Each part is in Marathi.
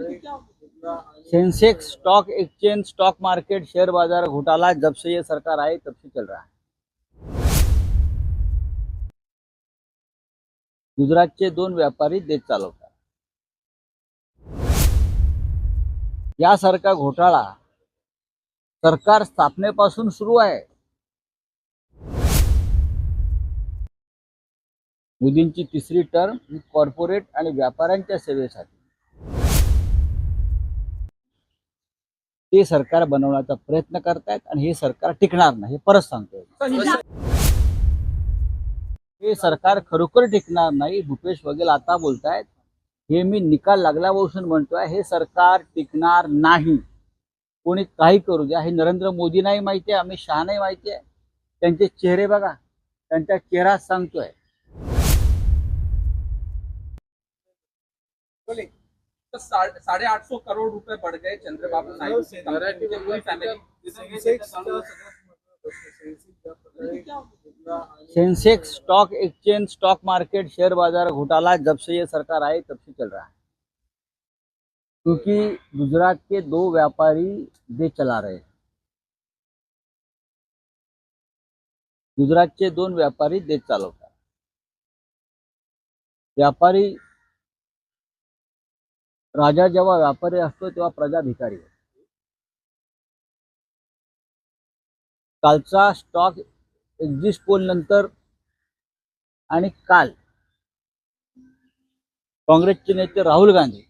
Sensex stock exchange stock market share बाजार घोटाला जब से ये सरकार आई तब से चल रहा है। गुजरातचे दोन व्यापारी देश चालवतात. यासारखा घोटाळा सरकार स्थापनेपासून सुरू आहे. मोदींची तिसरी टर्म ही कॉर्पोरेट आणि व्यापाऱ्यांच्या सेवेसाठी. ते सरकार बनवण्याचा प्रयत्न करतायत आणि हे सरकार टिकणार नाही हे परत सांगतोय हे सरकार खरोखर टिकणार नाही भूपेश बघेल आता बोलतायत. हे मी निकाल लागल्यापासून म्हणतोय हे सरकार टिकणार नाही. कोणी काही करू द्या. हे नरेंद्र मोदी नाही माहिती आहे अमित शहा नाही माहिती आहे. त्यांचे चेहरे बघा. त्यांचा चेहरा सांगतोय. तो साढ़े आठ सौ करोड़ रुपए बढ़ गए चंद्रबाबू नायडू की पूरी family. Sensex stock exchange stock market share बाज़ार घोटाला जब से ये सरकार आई तब से चल रहा है। क्योंकि गुजरात के दो व्यापारी देश चला रहे हैं। गुजरातचे दोन व्यापारी देश चालवतात व्यापारी राजा जेव्हा व्यापारी असतो तेव्हा प्रजा भिकारी कालचा स्टॉक एक्झिस्ट पोल नंतर आणि काल काँग्रेसचे नेते राहुल गांधी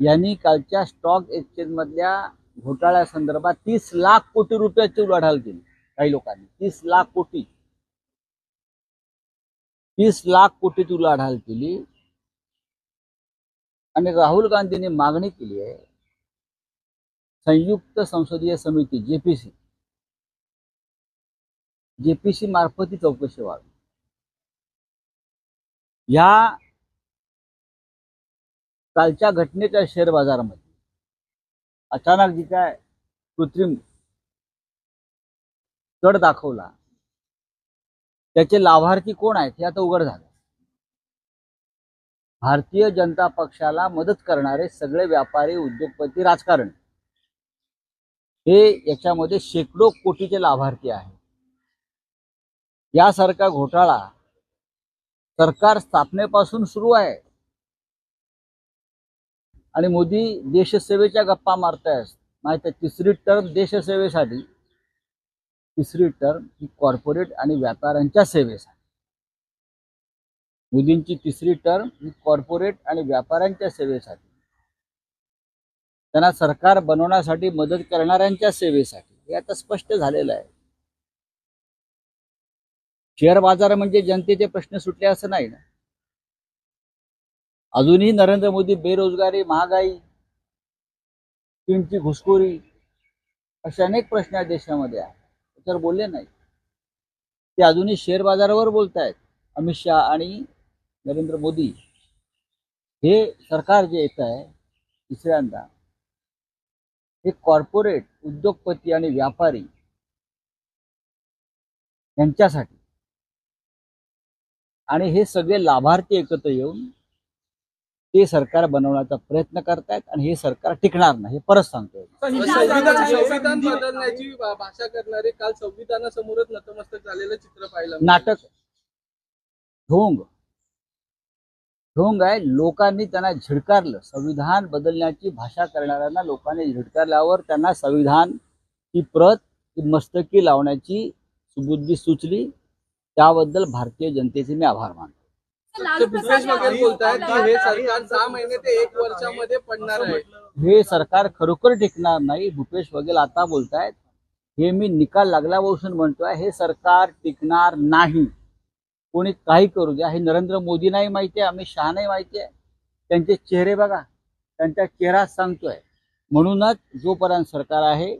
यांनी कालच्या स्टॉक एक्सचेंज मधल्या घोटाळ्यासंदर्भात तीस लाख कोटी रुपयाची उलाढाल केली काही लोकांनी. तीस लाख कोटी. तीस लाख कोटीची उलाढाल केली. आणि राहुल गांधींनी मागणी केली आहे संयुक्त संसदीय समिती जेपीसी जेपीसी मार्फत ही चौकशी व्हावी. या कालच्या घटनेच्या शेअर बाजारामध्ये अचानक जी काय कृत्रिम चढ दाखवला त्याचे लाभार्थी कोण आहेत हे आता उघड झालं. भारतीय जनता पक्षाला मदत करणारे सगळे व्यापारी उद्योगपती राजकारण. हे याच्यामध्ये शेकडो कोटीचे लाभार्थी आहेत. यासारखा घोटाळा सरकार स्थापनेपासून सुरू आहे. आणि मोदी देशसेवेच्या गप्पा मारतायत. नाही आहे तिसरी टर्म देशसेवेसाठी. तिसरी टर्म ही कॉर्पोरेट आणि व्यापाऱ्यांच्या सेवेसाठी. मोदींची तिसरी टर्म कॉर्पोरेट आणि व्यापाऱ्यांच्या सेवेसाठी. त्यांना सरकार बनवण्यासाठी मदत करणाऱ्यांच्या सेवेसाठी. हे आता स्पष्ट झालेलं आहे. शेअर बाजार म्हणजे जनतेचे प्रश्न सुटले असं नाही ना? अजूनही नरेंद्र मोदी बेरोजगारी महागाई चीनची घुसखोरी असे अनेक प्रश्न या देशामध्ये आहेत. त्याच्यावर बोलले नाही ते अजूनही शेअर बाजारावर बोलतायत. अमित शहा आणि नरेंद्र मोदी हे सरकार जे येत आहे तिसऱ्यांदा हे कॉर्पोरेट उद्योगपती आणि व्यापारी यांच्यासाठी. आणि हे सगळे लाभार्थी एकत्र येऊन ते सरकार बनवण्याचा प्रयत्न करतायत आणि हे सरकार टिकणार नाही हे परत सांगतोय संविधान बदलण्याची भाषा करणारे काल संविधानासमोरच नतमस्तक झालेलं चित्र पाहिलं नाटक. ढोंग. ढोंग आहे लोकांनी त्यांना झिडकारलं. संविधान बदलण्याची भाषा करणाऱ्यांना लोकांनी झिडकारल्यावर त्यांना संविधान ची प्रत ही मस्तकी लावण्याची सुबुद्धी सुचली. त्याबद्दल भारतीय जनतेचे मी आभार मानतो. ते भूपेश बघेल बोलतायत की हे सरकार सहा महिने ते एक वर्षामध्ये पडणार आहे. हे सरकार खरोखर टिकणार नाही भूपेश बघेल आता बोलतायत. हे मी निकाल लागल्यापासून म्हणतोय हे सरकार टिकणार नाही. कोणी काही करू द्या हे नरेंद्र मोदी नाही माहिती आहे अमित शहा नाही माहिती आहे. त्यांचे चेहरे बघा. त्यांचा चेहरा सांगतोय. म्हणूनच जोपर्यंत सरकार आहे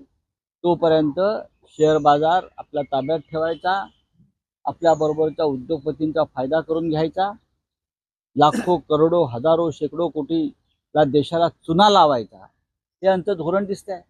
तोपर्यंत शेअर बाजार आपल्या ताब्यात ठेवायचा. आपल्या बरोबरच्या उद्योगपतींचा फायदा करून घ्यायचा. लाखो करोडो हजारो शेकडो कोटीला देशाला चुना लावायचा. हे आमचं धोरण दिसतंय.